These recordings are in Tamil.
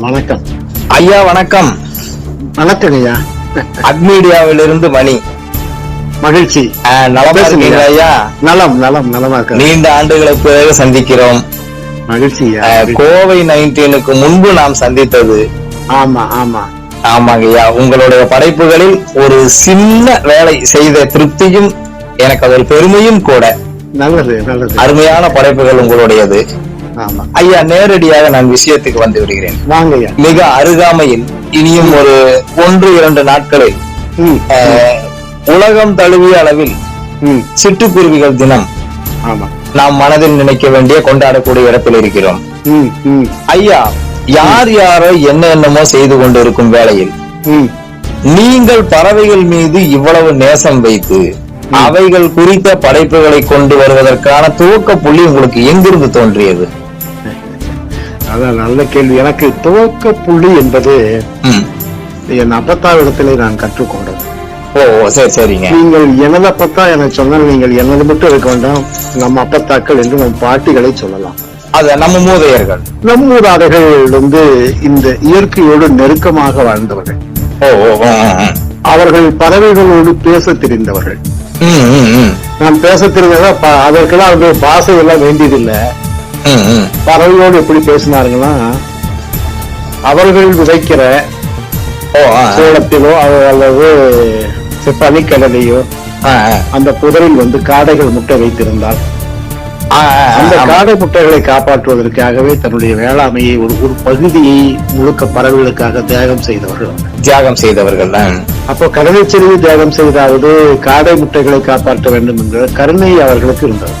வணக்கம். ஐயா வணக்கம். வணக்கம் ஐயா. அக்மீடியாவிலிருந்து மணி. மகிழ்ச்சி. நலமா ஐயா. நலம் நலம் நலமா நீண்ட ஆண்டுகளுக்கு பிறகு சந்திக்கிறோம். மகிழ்ச்சி கோவை நைன்டீனுக்கு முன்பு நாம் சந்தித்தது. ஆமா ஆமா. ஆமாங்க ஐயா. உங்களுடைய படைப்புகளில் ஒரு சின்ன வேலை செய்த திருப்தியும் எனக்கு அதில் பெருமையும் கூட. நல்லது நல்லது. அருமையான படைப்புகள் உங்களுடையது. ஐயா நேரடியாக நான் விஷயத்துக்கு வந்து விடுகிறேன். மிக அருகாமையில் இனியும் ஒரு ஒன்று இரண்டு நாட்களில் ஆஹ், உலகம் தழுவிய அளவில் சிட்டுக்குருவிகள் தினம் ஆமா. நாம் மனதில் நினைக்க வேண்டிய கொண்டாடக்கூடிய இடத்தில் இருக்கிறோம். ஐயா யார் யாரோ என்ன என்னமோ செய்து கொண்டிருக்கும் வேளையில் நீங்கள் பறவைகள் மீது இவ்வளவு நேசம் வைத்து அவைகள் குறித்த படைப்புகளை கொண்டு வருவதற்கான துவக்க புள்ளி உங்களுக்கு எங்கிருந்து தோன்றியது? அதான் நல்ல கேள்வி. எனக்கு துவக்க புள்ளி என்பது. என் அப்பத்தாவிடத்திலே நான் கற்றுக்கொண்டது. ஓ சரி சரிங்க. நீங்கள் எனது அப்பத்தா என சொன்னால் நீங்கள் எனது மட்டும் இருக்க வேண்டாம். நம்ம அப்பத்தாக்கள் என்று நம் பாட்டிகளை சொல்லலாம். அத நம்ம மூதையர்கள். நம் மூதாதைகள் வந்து இந்த இயற்கையோடு நெருக்கமாக வாழ்ந்தவர்கள். அவர்கள் பறவைகளோடு பேச தெரிந்தவர்கள். நான் பேச தெரிந்ததா? ப- அதற்கெல்லாம் வந்து பாசை எல்லாம் வேண்டியதில்லை. பறவையோடு எப்படி பேசினாருங்கன்னா அவர்கள் விதைக்கிற அவ- அல்லது பனிக்கடலையோ. அந்த புதரில் வந்து காடைகள் முட்டை ஆ, அந்த. காடை முட்டைகளை காப்பாற்றுவதற்காகவே தன்னுடைய வேளாண்மையை ஒரு ஒரு பகுதியை முழுக்க பறவைகளுக்காக தியாகம் செய்தவர்கள். தியாகம் செய்தவர்கள். அப்போ கடலைச்செருவி தியாகம் செய்தாவது காடை முட்டைகளை காப்பாற்ற வேண்டும் என்ற கருணை அவர்களுக்கு இருந்தது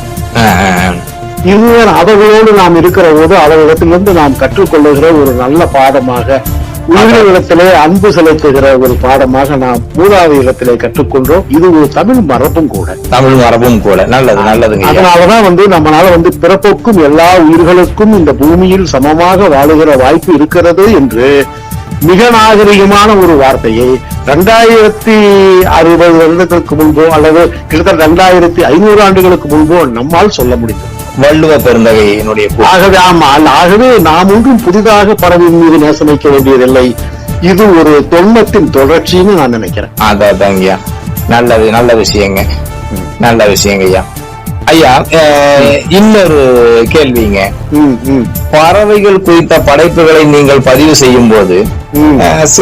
இதுதான் அவர்களோடு நாம் இருக்கிற போது அவர்களிடத்திலிருந்து நாம் கற்றுக்கொள்ளுகிற ஒரு நல்ல பாடமாக உயிரினத்திலே அன்பு செலுத்துகிற ஒரு பாடமாக நாம் மூதாதி இடத்திலே கற்றுக்கொண்டோம் இது ஒரு தமிழ் மரபும் கூட. தமிழ் மரபும் கூட. நல்லது நல்லதுங்க. அதனாலதான் வந்து நம்மளால வந்து பிறப்புக்கும் எல்லா உயிர்களுக்கும் இந்த பூமியில் சமமாக வாழுகிற வாய்ப்பு இருக்கிறது என்று மிக நாகரிகமான ஒரு வார்த்தையை ரெண்டாயிரத்தி அறுபது வருடங்களுக்கு முன்போ அல்லது கிட்டத்தட்ட ரெண்டாயிரத்தி ஐநூறு ஆண்டுகளுக்கு முன்போ நம்மால் சொல்ல முடிந்தது. வள்ளுவ பெருந்தகை என்னுடைய. ஆகவே ஆமா ஆகவே நாம் ஒன்றும் புதிதாக பறவையின் மீது நேசம் வைக்க வேண்டியதில்லை. இது ஒரு தொன்மத்தின் தொடர்ச்சின்னு நான் நினைக்கிறேன். அதான் அதாங்கய்யா நல்லது நல்ல விஷயங்க. நல்ல விஷயங்க ஐயா. ஐயா இன்னொரு கேள்விங்க. பறவைகள் குறித்த படைப்புகளை நீங்கள் பதிவு செய்யும் போது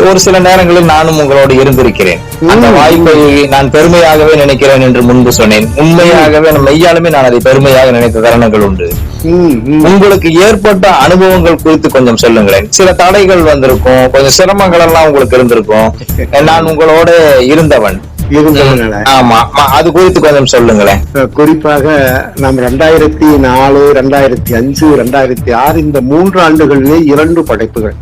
ஒரு சில நேரங்களில் நானும் உங்களோடு இருந்திருக்கிறேன். அந்த. வாய்ப்பை நான் பெருமையாகவே நினைக்கிறேன் என்று முன்பு சொன்னேன். உண்மையாகவே மெய்யாலுமே நான் அதை பெருமையாக நினைத்த தருணங்கள் உண்டு. உங்களுக்கு ஏற்பட்ட அனுபவங்கள் குறித்து கொஞ்சம் சொல்லுங்களேன். சில தடைகள் வந்திருக்கும் கொஞ்சம் சிரமங்கள் எல்லாம் உங்களுக்கு இருந்திருக்கும். நான் உங்களோட இருந்தவன். ஆமா அது குறித்து கொஞ்சம் சொல்லுங்களேன். குறிப்பாக நாம் ரெண்டாயிரத்தி நாலு ரெண்டாயிரத்தி அஞ்சு ரெண்டாயிரத்தி ஆறு இந்த மூன்று ஆண்டுகளிலே இரண்டு படைப்புகள்.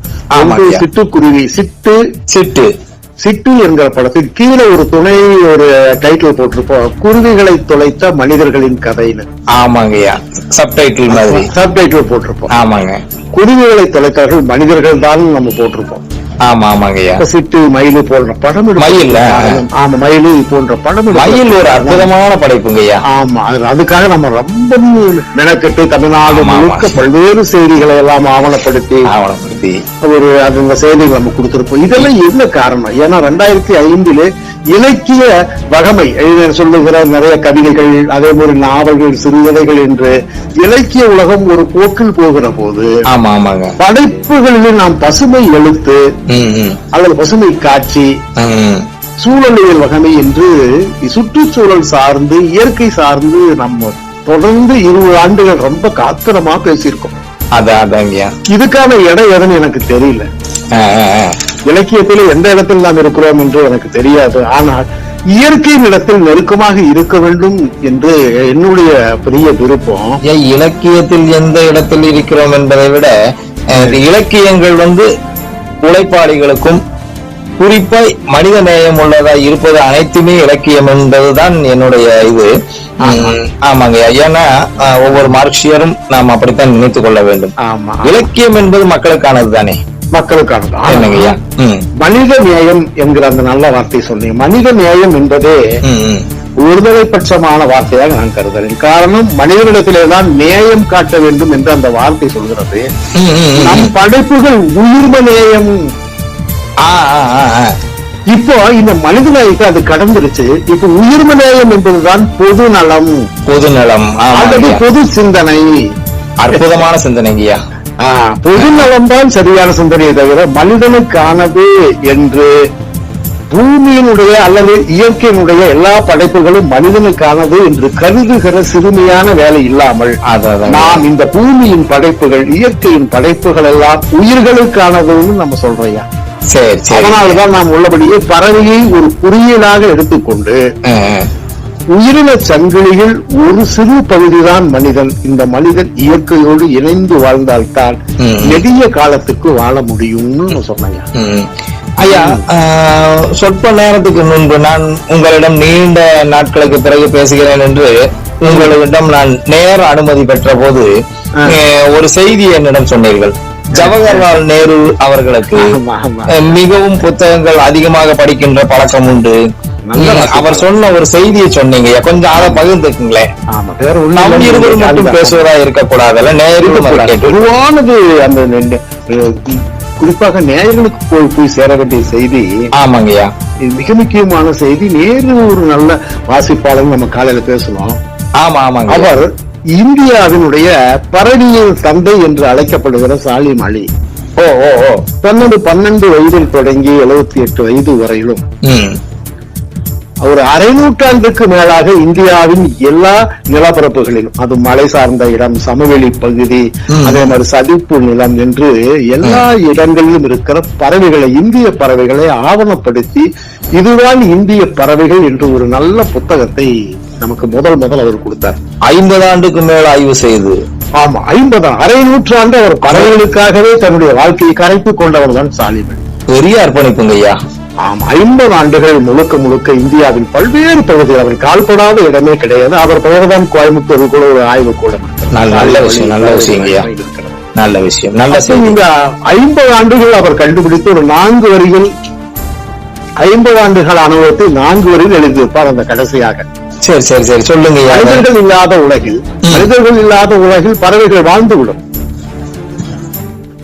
ஒன்று. சிட்டுக்குருவி சிட்டு. சிட்டு. சிட்டு என்கிற படத்தில் கீழே ஒரு துணை ஒரு டைட்டில் போட்டிருப்போம் குருவிகளை தொலைத்த மனிதர்களின் கதைன்னு. ஆமாங்கய்யா சப்டைட்டில் மாதிரி. சப்டைட்டில் போட்டிருப்போம். ஆமாங்க. குருவிகளை தொலைத்தார்கள் மனிதர்கள் தான் நம்ம போட்டிருப்போம். ஆமா ஆமாங்கய்யா. சிட்டு மயில் போன்ற படம் மயில். ஆமா மயில் போன்ற படம் மயில் ஒரு அற்புதமான படைப்புங்கய்யா. ஆமா அது- அதுக்காக நம்ம ரொம்ப மெனக்கெட்டு தமிழ்நாடு. முழுக்க பல்வேறு செய்திகளை எல்லாம் ஆவணப்படுத்தி ஆவணப்படுத்தி. ஒரு அது இந்த செய்திகள் நம்ம கொடுத்திருப்போம். இதெல்லாம் என்ன காரணம்? ஏன்னா ரெண்டாயிரத்தி ஐந்திலே இலக்கிய வகமை சொல்லுகிற நிறைய கவிதைகள் அதே மாதிரி நாவல்கள் சிறுகதைகள் என்று இலக்கிய உலகம் ஒரு போக்கில் போகிற போது படைப்புகளில் நாம் பசுமை எழுத்து அல்லது பசுமை காட்சி. சூழலியல் வகமை என்று சுற்றுச்சூழல் சார்ந்து இயற்கை சார்ந்து நம்ம தொடர்ந்து இருபது ஆண்டுகள் ரொம்ப காத்திரமா பேசியிருக்கோம். அதான் அதாங்கய்யா. இதுக்கான இடம் எதுன்னு எனக்கு தெரியல. இலக்கியத்தில் எந்த இடத்தில் நாம் இருக்கிறோம் என்று எனக்கு தெரியாது. ஆனால் இயற்கையின் இடத்தில் நெருக்கமாக இருக்க வேண்டும் என்று என்னுடைய பெரிய விருப்பம். இலக்கியத்தில் எந்த இடத்தில் இருக்கிறோம் என்பதை விட இலக்கியங்கள் வந்து உழைப்பாளிகளுக்கும் குறிப்பாய் மனித நேயம் உள்ளதா இருப்பது அனைத்துமே இலக்கியம் என்பதுதான் என்னுடைய இது. ஆமாங்க ஏன்னா ஒவ்வொரு மார்க்சியரும் நாம் அப்படித்தான் நினைத்துக் கொள்ள வேண்டும். ஆமா. இலக்கியம் என்பது மக்களுக்கானது தானே மக்களுக்கானது. ஐயா ம், மனித நேயம் என்கிற அந்த நல்ல வார்த்தை சொன்னீங்க. மனித நேயம் என்பதே. ஒருதலை பட்சமான வார்த்தையாக நான் கருதுகிறேன் காரணம் மனிதனிடத்திலே தான் நேயம் காட்ட வேண்டும் என்று அந்த வார்த்தை சொல்கிறது. நம் படைப்புகள் உயிர்ம நேயம். இப்போ இந்த மனிதநாய்க்கு அது கடந்துருச்சு. இப்ப உயிர்ம நேயம் என்பதுதான் பொது நலம். பொது நலம். அல்லது ஐயா. பொது சிந்தனை. அற்புதமான சிந்தனைங்கய்யா. ஆ, பொது நலம் தான் சரியான சிந்தனையை தவிர மனிதனுக்கானது என்று பூமியினுடைய அல்லது இயற்கையினுடைய எல்லா படைப்புகளும் மனிதனுக்கானது என்று கருதுகிற சிறுமியான வேலை இல்லாமல். நாம் இந்த பூமியின் படைப்புகள் இயற்கையின் படைப்புகள் எல்லாம் உயிர்களுக்கானதுன்னு நம்ம சொல்றையா சரி அதனால்தான் நாம் உள்ளபடியே பறவையை ஒரு குறியீடாக எடுத்துக்கொண்டு. உயிரின சங்கிலியில் ஒரு சிறு பகுதிதான் மனிதன் இந்த மனிதன் இயற்கையோடு இணைந்து வாழ்ந்தால்தான். நெடிய காலத்துக்கு வாழ முடியும்னு ம். ஐயா சொற்ப நேரத்துக்கு முன்பு நான் உங்களிடம் நீண்ட நாட்களுக்கு பிறகு பேசுகிறேன் என்று உங்களிடம் நான் நேர அனுமதி பெற்ற போது ஒரு செய்தி என்னிடம் சொன்னீர்கள் ஜவஹர்லால் நேரு அவர்களுக்கு மிகவும் புத்தகங்கள் அதிகமாக படிக்கின்ற பழக்கம் உண்டு. அவர் சொன்ன ஒரு செய்தியை சொன்னீங்க. கொஞ்சம் அதை பகிர்ந்துக்குங்களேன் ஆமா நம் இருவர் மட்டும் பேசுவதா இருக்கக்கூடாதுல்ல? கேட்டு பொதுவானது அந்த குறிப்பாக நேயர்களுக்கு போய் போய் சேர வேண்டிய செய்தி ஆமாங்கய்யா இது மிக முக்கியமான செய்தி. நேரு ஒரு நல்ல வாசிப்பாளர் நம்ம காலையில பேசணும் ஆமா ஆமாங்க அவர் இந்தியாவினுடைய பரணியின் தந்தை என்று அழைக்கப்படுகிற சாலிம் அலி. ஓ ஓ ஓ. பன்னெண்டு பன்னெண்டு வயதில் தொடங்கி எழுபத்தி எட்டு வயது வரையிலும் ஒரு அரை நூற்றாண்டுக்கு மேலாக இந்தியாவின் எல்லா நிலப்பரப்புகளிலும் அது மலை சார்ந்த இடம் சமவெளி பகுதி. அதே மாதிரி சதிப்பு நிலம் என்று எல்லா இடங்களிலும் இருக்கிற பறவைகளை இந்திய பறவைகளை ஆவணப்படுத்தி இதுதான் இந்திய பறவைகள் என்று ஒரு நல்ல புத்தகத்தை நமக்கு முதல் முதல் அவர் கொடுத்தார். ஐம்பது ஆண்டுக்கு மேல் ஆய்வு செய்து. ஆமா ஐம்பதாம் அரை நூற்றாண்டு அவர் பறவைகளுக்காகவே தன்னுடைய வாழ்க்கையை கரைத்துக் கொண்டவர் தான் சாலிமன் பெரிய அர்ப்பணிப்புங்க ஐயா. ஆம் ஐம்பது ஆண்டுகள் முழுக்க முழுக்க இந்தியாவின் பல்வேறு பகுதிகள் அவர் கால்படாத இடமே கிடையாது அவர் பெயர்தான் கோயம்புத்தூர் கூட ஒரு ஆய்வு இருக்கிறது. நல்ல- விஷயம், நல்ல. இருக்கிறது. நல்ல விஷயம் நல்ல இந்த ஐம்பது ஆண்டுகள் அவர் கண்டுபிடித்து ஒரு நான்கு வரிகள் ஐம்பது ஆண்டுகள் அனுபவத்தை நான்கு வரியில் எழுதியிருப்பார் அந்த கடைசியாக சரி சரி சரி சொல்லுங்க மனிதர்கள் இல்லாத உலகில் மனிதர்கள் இல்லாத உலகில் பறவைகள் வாழ்ந்துவிடும்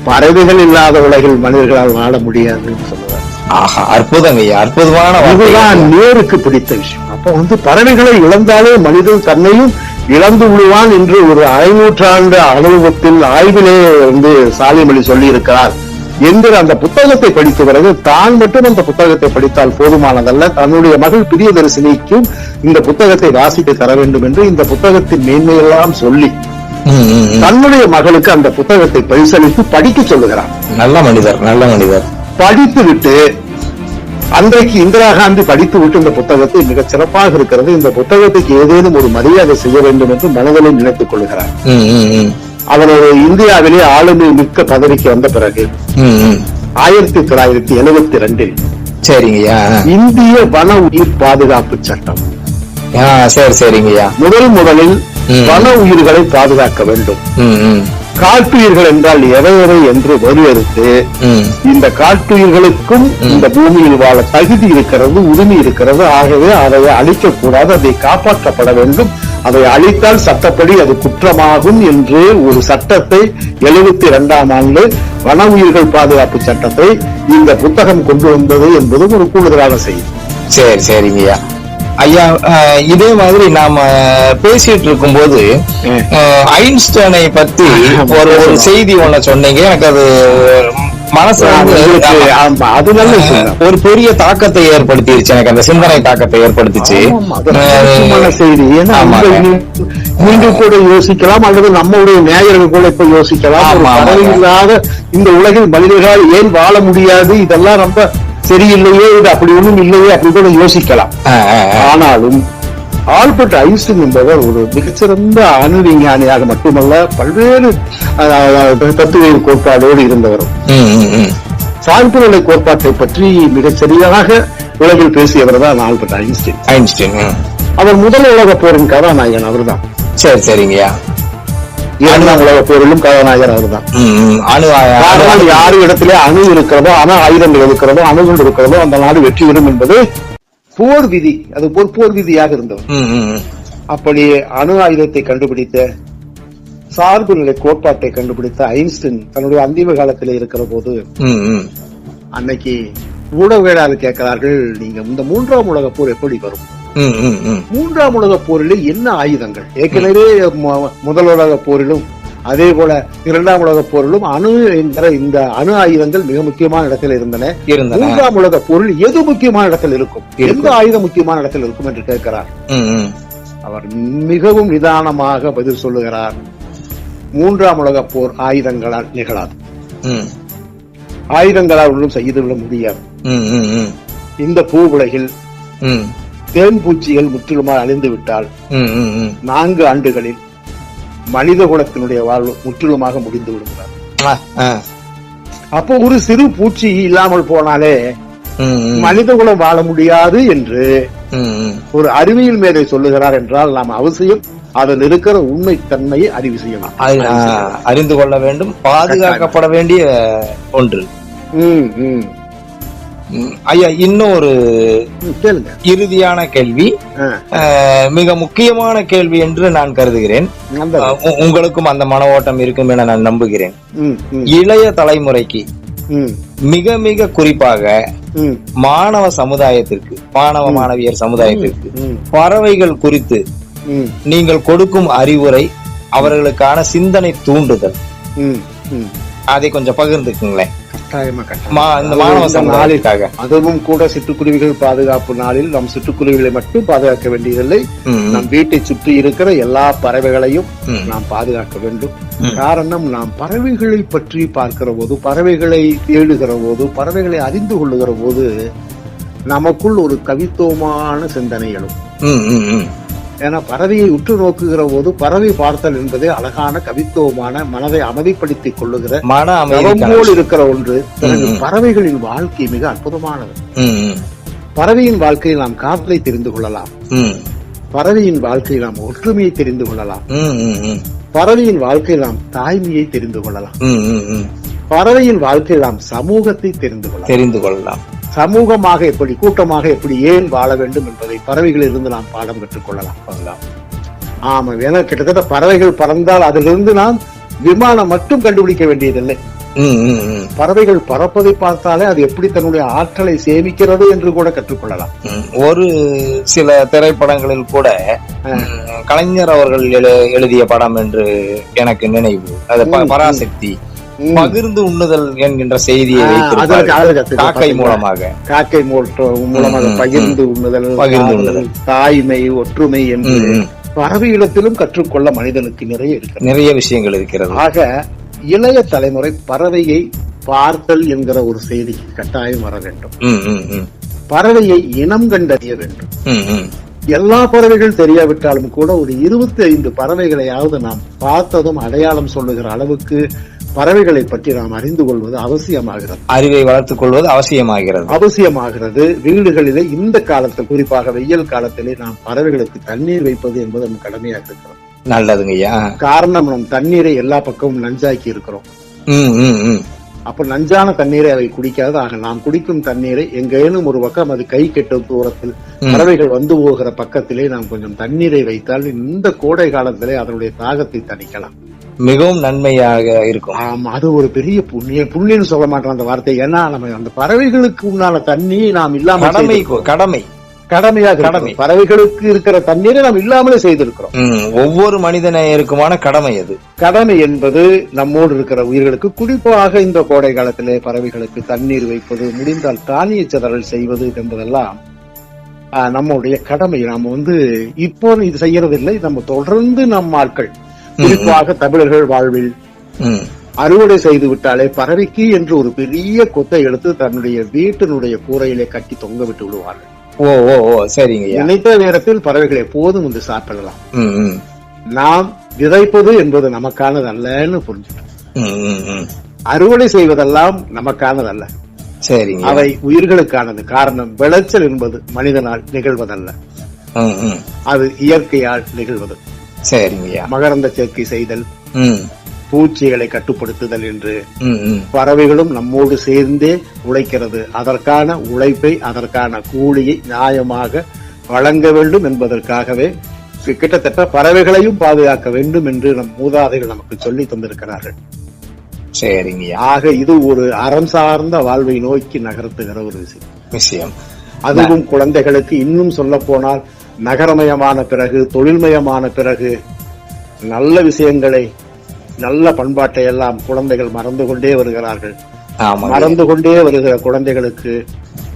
பறவைகள் இல்லாத உலகில் மனிதர்களால் வாழ முடியாதுன்னு சொல்லுவார் ஆஹா அற்புதங்க ஐயா அற்புதமான இதுதான் நேருக்கு பிடித்த விஷயம். அப்ப வந்து பறவைகளை இழந்தாலே மனிதன் தன்னையும் இழந்து விடுவான் என்று ஒரு ஐநூற்றாண்டு அனுபவத்தில் ஆய்விலே வந்து சாலிமொழி சொல்லி இருக்கிறார் என்கிற அந்த புத்தகத்தை படித்த பிறகு தான் மட்டும் அந்த புத்தகத்தை படித்தால் போதுமானதல்ல. தன்னுடைய மகள் பிரியதரிசினிக்கும் இந்த புத்தகத்தை வாசித்து தர வேண்டும் என்று இந்த புத்தகத்தின் மேன்மையெல்லாம் சொல்லி. தன்னுடைய மகளுக்கு அந்த புத்தகத்தை பரிசளித்து படிக்க சொல்லுகிறார். நல்ல மனிதர் நல்ல மனிதர். படித்து விட்டு அன்றைக்கு இந்திரா காந்தி படித்து விட்டு இந்த புத்தகத்தை மிகச் சிறப்பாக இருக்கிறது. இந்த புத்தகத்துக்கு ஏதேனும் ஒரு மரியாதை செய்ய வேண்டும் என்று மனதில் நினைத்துக் கொள்கிறார். அவர் இந்தியாவிலே ஆளுமை மிக்க பதவிக்கு வந்த பிறகு. ஆயிரத்தி தொள்ளாயிரத்தி எழுபத்தி ரெண்டில் சரிங்க ஐயா. இந்திய வன உயிர் பாதுகாப்பு சட்டம். சரி சரிங்க ஐயா. முதல் முதலில். வன உயிர்களை பாதுகாக்க வேண்டும். காட்டுயிர்கள் என்றால் எவை எவை என்று வரையறுத்து ம். இந்த காட்டுயிர்களுக்கும் இந்த பூமியில் வாழ தகுதி இருக்கிறது உரிமை இருக்கிறது ஆகவே அதை அழிக்கக்கூடாது அதை காப்பாற்றப்பட வேண்டும். அதை அழித்தால் சட்டப்படி அது குற்றமாகும் என்று ஒரு சட்டத்தை எழுபத்தி இரண்டாம் ஆண்டு வன உயிர்கள் பாதுகாப்பு சட்டத்தை இந்த புத்தகம் கொண்டு வந்தது என்பதும் ஒரு கூடுதலான செய்தி. சரி சரிங்க ஐயா இதே மாதிரி நாம பேசிட்டு இருக்கும்போது ம். அஹ், ஐன்ஸ்டைனை பத்தி ஒரு ஒரு. செய்தி ஒண்ண சொன்னீங்க எனக்கு அது மனசு அது நல்ல. ஒரு பெரிய தாக்கத்தை ஏற்படுத்திருச்சு எனக்கு அந்த சிந்தனை தாக்கத்தை ஏற்படுத்திச்சு செய்தி ஏன்னா ஆமாங்க. இந்த நீ- நீங்க கூட யோசிக்கலாம் அல்லது நம்முடைய நேயர்கள் கூட இப்ப யோசிக்கலாம். இல்லாத இந்த உலகில் மனிதர்களால் ஏன் வாழ முடியாது இதெல்லாம் ரொம்ப சரியில்லையே இது அப்படி ஒண்ணும் இல்லையே அப்படி கூட யோசிக்கலாம். ஆனாலும் ஆல்பர்ட் ஐன்ஸ்டீன் என்பவர் ஒரு மிகச்சிறந்த அணு விஞ்ஞானியாக மட்டுமல்ல பல்வேறு அஹ், தத்துவியல் கோட்பாடோடு இருந்தவர். சார்பு நிலை கோட்பாட்டை பற்றி மிகச் சரியாக உலகில் பேசியவர் தான் ஆல்பர்ட் ஐன்ஸ்டீன் ஐன்ஸ்டைன். அவர் முதல் உலக போரின் கதாநாயகன் அவர்தான் சரி சரிங்கய்யா உலக போரிலும் கதாநாயகர் ம். அணு யாரு இடத்திலே அணு இருக்கிறதோ அணு ஆயுதங்கள் இருக்கிறதோ அணுகுண்டு இருக்கிறதோ அந்த நாடு வெற்றி பெறும் என்பது போர் விதி அது ஒரு போர் விதியாக ம். அப்படி அணு ஆயுதத்தை கண்டுபிடித்த சார்பு நிலை கோட்பாட்டை கண்டுபிடித்த ஐன்ஸ்டின் தன்னுடைய அந்திம காலத்தில் இருக்கிற போது. அன்னைக்கு ஊடகவியலாளர் கேட்கிறார்கள் நீங்க இந்த மூன்றாம் உலகப் போர் எப்படி வரும். மூன்றாம் உலகப் போரில் என்ன ஆயுதங்கள் ஏற்கனவே முதல் உலகப் போரிலும் அதே போல இரண்டாம் உலகப் போரிலும் அணு என்கிற இந்த அணு ஆயுதங்கள் மிக முக்கியமான இடத்தில் இருந்தன மூன்றாம் உலகப் போரில் எது முக்கியமான இடத்தில் இருக்கும். எந்த ஆயுதம் முக்கியமான இடத்தில் இருக்கும் என்று கேட்கிறார். அவர் மிகவும் நிதானமாக பதில் சொல்லுகிறார் மூன்றாம் உலகப் போர் ஆயுதங்களால் நிகழாது. ஆயுதங்களால் ஒன்றும் செய்துவிட முடியாது ம், ம், ம். இந்த பூ உலகில். தேன் பூச்சிகள் முற்றிலுமாக அழிந்து விட்டால். நான்கு ஆண்டுகளில் மனித குலத்தினுடைய வாழ்வு முற்றிலுமாக முடிந்து விடுகிறார். அப்போ ஒரு சிறு பூச்சி இல்லாமல் போனாலே. மனித குலம் வாழ முடியாது என்று. ஒரு அறிவியல் மேதை சொல்லுகிறார் என்றால் நாம் அவசியம் அதில் இருக்கிற உண்மை தன்மையை அறிவு செய்யலாம் அறிந்து கொள்ள வேண்டும் பாதுகாக்கப்பட வேண்டிய ஒன்று. ஐயா இன்னொரு இறுதியான கேள்வி. மிக முக்கியமான கேள்வி என்று நான் கருதுகிறேன். உங்களுக்கும் அந்த மன ஓட்டம் இருக்கும் என நான் நம்புகிறேன். இளைய தலைமுறைக்கு மிக மிக குறிப்பாக மாணவ சமுதாயத்திற்கு மாணவ மாணவியர் சமுதாயத்திற்கு பறவைகள் குறித்து நீங்கள் கொடுக்கும் அறிவுரை அவர்களுக்கான சிந்தனை தூண்டுதல். அதை கொஞ்சம் பகிர்ந்துக்குங்களேன். கட்டாயமா கட்டாயம் மா- இந்த மாணவ இந்த நாளில் சமுதாயத்திற்காக அதுவும் கூட சிட்டுக்குருவிகள் பாதுகாப்பு நாளில் நம் சிட்டுக்குருவிகளை மட்டும் பாதுகாக்க வேண்டியதில்லை. நம் வீட்டை சுற்றி இருக்கிற எல்லா பறவைகளையும். நாம் பாதுகாக்க வேண்டும். காரணம் நாம் பறவைகளை பற்றி பார்க்கிற போது பறவைகளை தேடுகிற போது பறவைகளை அறிந்து கொள்ளுகிற போது நமக்குள் ஒரு கவித்துவமான சிந்தனை எழும். ஏன்னா பறவையை உற்று நோக்குகிற போது பறவை பார்த்தல் என்பதே அழகான கவித்துவமான மனதை அமைதிப்படுத்திக் கொள்ளுகிற போல் இருக்கிற ஒன்று. பறவைகளின் வாழ்க்கை மிக அற்புதமானது. பறவையின் வாழ்க்கையில் நாம் காதலை தெரிந்து கொள்ளலாம். பறவையின் வாழ்க்கையில் நாம் ஒற்றுமையை தெரிந்து கொள்ளலாம். பறவையின் வாழ்க்கையில் நாம் தாய்மையை தெரிந்து கொள்ளலாம். பறவையின் வாழ்க்கையில் நாம் சமூகத்தை தெரிந்து கொள்ளலாம். தெரிந்து கொள்ளலாம். சமூகமாக எப்படி கூட்டமாக எப்படி ஏன் வாழ வேண்டும் என்பதை பறவைகளிலிருந்து நாம் பாடம் கற்றுக் கொள்ளலாம் கொள்ளலாம். ஆமா ஏன்னா கிட்டத்தட்ட பறவைகள் பறந்தால் அதிலிருந்து நாம் விமானம் மட்டும் கண்டுபிடிக்க வேண்டியதில்லை. பறவைகள் பறப்பதை பார்த்தாலே அது எப்படி தன்னுடைய ஆற்றலை சேமிக்கிறது என்று கூட கற்றுக்கொள்ளலாம். ஒரு சில திரைப்படங்களில் கூட கலைஞர் அவர்கள் எழு- எழுதிய படம் என்று எனக்கு நினைவு அது பராசக்தி. பகிர்ந்து உண்ணுதல் என்கின்ற செய்தியை காக்கை? மூலமாக காக்கை மூலமாக பகிர்ந்து உண்ணுதல் பகிர்ந்து உண்ணுதல். தாய்மை ஒற்றுமை என்று ம், ம். பறவையிடத்திலும் கற்றுக்கொள்ள மனிதனுக்கு நிறைய இருக்கிறது நிறைய விஷயங்கள் இருக்கிறது ஆக இளைய தலைமுறை பறவையை பார்த்தல் என்கிற ஒரு செய்திக்கு கட்டாயம் வர வேண்டும். பறவையை இனம் கண்டறிய வேண்டும். எல்லா பறவைகள் தெரியாவிட்டாலும் கூட ஒரு இருபத்தி ஐந்து பறவைகளையாவது நாம் பார்த்ததும் அடையாளம் சொல்லுகிற அளவுக்கு பறவைகளை பற்றி நாம் அறிந்து கொள்வது அவசியமாகிறது. அறிவை வளர்த்துக் கொள்வது அவசியமாகிறது. அவசியமாகிறது. வீடுகளிலே இந்த காலத்தில் குறிப்பாக வெயில் காலத்திலே நாம் பறவைகளுக்கு தண்ணீர் வைப்பது என்பது நம் கடமையாக இருக்கிறோம் நல்லதுங்க ஐயா. காரணம் நம் தண்ணீரை எல்லா பக்கமும் நஞ்சாக்கி இருக்கிறோம். அப்ப நஞ்சான தண்ணீரை அவை குடிக்காது. ஆக நாம் குடிக்கும் தண்ணீரை எங்கேனும் ஒரு பக்கம் அது கை கெட்டும் தூரத்தில். பறவைகள் வந்து போகிற பக்கத்திலே நாம் கொஞ்சம் தண்ணீரை வைத்தால் இந்த கோடை காலத்திலே அதனுடைய தாகத்தை தணிக்கலாம். மிகவும் நன்மையாக இருக்கும். ஆமா அது ஒரு பெரிய புண்ணியம் புண்ணியம் சொல்ல மாட்டோம் அந்த வார்த்தை ஏன்னா நம்ம அந்த பறவைகளுக்கு உண்டான தண்ணியை நாம் இல்லாமல் கடமை. கடமை. கடமையாக கடமை. பறவைகளுக்கு இருக்கிற தண்ணீரை நாம் இல்லாமலே செய்திருக்கிறோம். ஒவ்வொரு மனிதநேயருக்குமான கடமை அது. கடமை என்பது நம்மோடு இருக்கிற உயிர்களுக்கு குறிப்பாக இந்த கோடை காலத்திலே பறவைகளுக்கு தண்ணீர் வைப்பது முடிந்தால் தானிய சிதறல் செய்வது என்பதெல்லாம் நம்முடைய கடமை. நாம வந்து இப்போ இது செய்யறதில்லை. நம்ம தொடர்ந்து நம் ஆட்கள் குறிப்பாக தமிழர்கள் வாழ்வில். அறுவடை செய்து விட்டாலே பறவைக்கு என்று ஒரு பெரிய கொத்தை எடுத்து தன்னுடைய வீட்டினுடைய கூரையிலே கட்டி தொங்க விட்டு விடுவார்கள். ஓ ஓ ஓ சரிங்க நினைத்த நேரத்தில் பறவைகள் எப்போதும் வந்து சாப்பிடலாம். நாம் விதைப்பது என்பது நமக்கானது அல்லன்னு புரிஞ்சுக்கணும் ம், ம், ம். அறுவடை செய்வதெல்லாம் நமக்கானதல்ல. சரிங்க. அவை உயிர்களுக்கானது. காரணம் விளைச்சல் என்பது மனிதனால் நிகழ்வதல்ல. அது இயற்கையால் நிகழ்வது. சரிங்க ஐயா. மகரந்த சேர்க்கை செய்தல் பூச்சிகளை கட்டுப்படுத்துதல் என்று. பறவைகளும் நம்மோடு சேர்ந்தே உழைக்கிறது. அதற்கான உழைப்பை அதற்கான கூலியை நியாயமாக வழங்க வேண்டும் என்பதற்காகவே கிட்டத்தட்ட பறவைகளையும் பாதுகாக்க வேண்டும் என்று நம் மூதாதைகள் நமக்கு சொல்லி தந்திருக்கிறார்கள். சரிங்கய்யா ஆக இது ஒரு அறம் சார்ந்த வாழ்வை நோக்கி நகர்த்துகிற ஒரு விஷயம். விஷயம். அதுவும் குழந்தைகளுக்கு இன்னும் சொல்ல போனால் நகரமயமான பிறகு தொழில்மயமான பிறகு நல்ல விஷயங்களை நல்ல பண்பாட்டை எல்லாம் குழந்தைகள் மறந்து கொண்டே வருகிறார்கள். மறந்து கொண்டே வருகிற குழந்தைகளுக்கு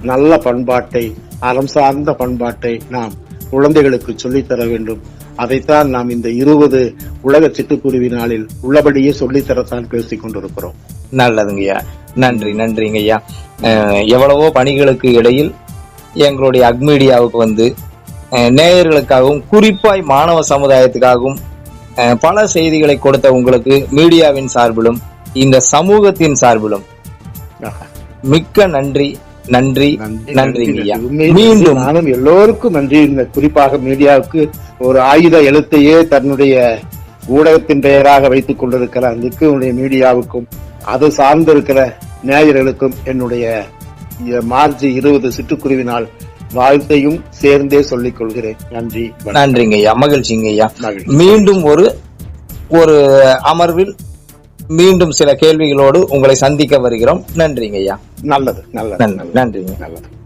நல்ல பண்பாட்டை அறம் சார்ந்த பண்பாட்டை நாம் குழந்தைகளுக்கு சொல்லித் தர வேண்டும். அதைத்தான் நாம் இந்த இருபது உலக சிட்டுக்குருவி நாளில் உள்ளபடியே சொல்லித்தரத்தான் பேசிக் கொண்டிருக்கிறோம். நல்லதுங்கய்யா நன்றி நன்றிங்கய்யா எவ்வளவோ பணிகளுக்கு இடையில் எங்களுடைய அக்மீடியாவுக்கு வந்து நேயர்களுக்காகவும் குறிப்பாய் மாணவ சமுதாயத்துக்காகவும் பல செய்திகளை கொடுத்த உங்களுக்கு மீடியாவின் சார்பிலும் இந்த சமூகத்தின் சார்பிலும். மிக்க நன்றி நன்றி உண்மையிலே மீண்டும் நானும் எல்லோருக்கும் நன்றி. இந்த குறிப்பாக மீடியாவுக்கு ஒரு ஆயுத எழுத்தையே தன்னுடைய ஊடகத்தின் பெயராக வைத்துக் கொண்டிருக்கிற அந்த மீடியாவுக்கும் அது சார்ந்திருக்கிற நேயர்களுக்கும் என்னுடைய மார்ச் இருபது சிட்டுக்குருவி நாள் வாழ்த்தையும் சேர்ந்தே சொல்லிக் கொள்கிறேன் நன்றி வணக்கம். நன்றிங்கய்யா. மகிழ்ச்சிங்கய்யா. மகிழ்ச்சி. மீண்டும் ஒரு ஒரு அமர்வில் மீண்டும் சில கேள்விகளோடு உங்களை சந்திக்க வருகிறோம். நன்றிங்கய்யா. நல்லது நல்லது. நன்றி நன்றிங்க. நல்லது.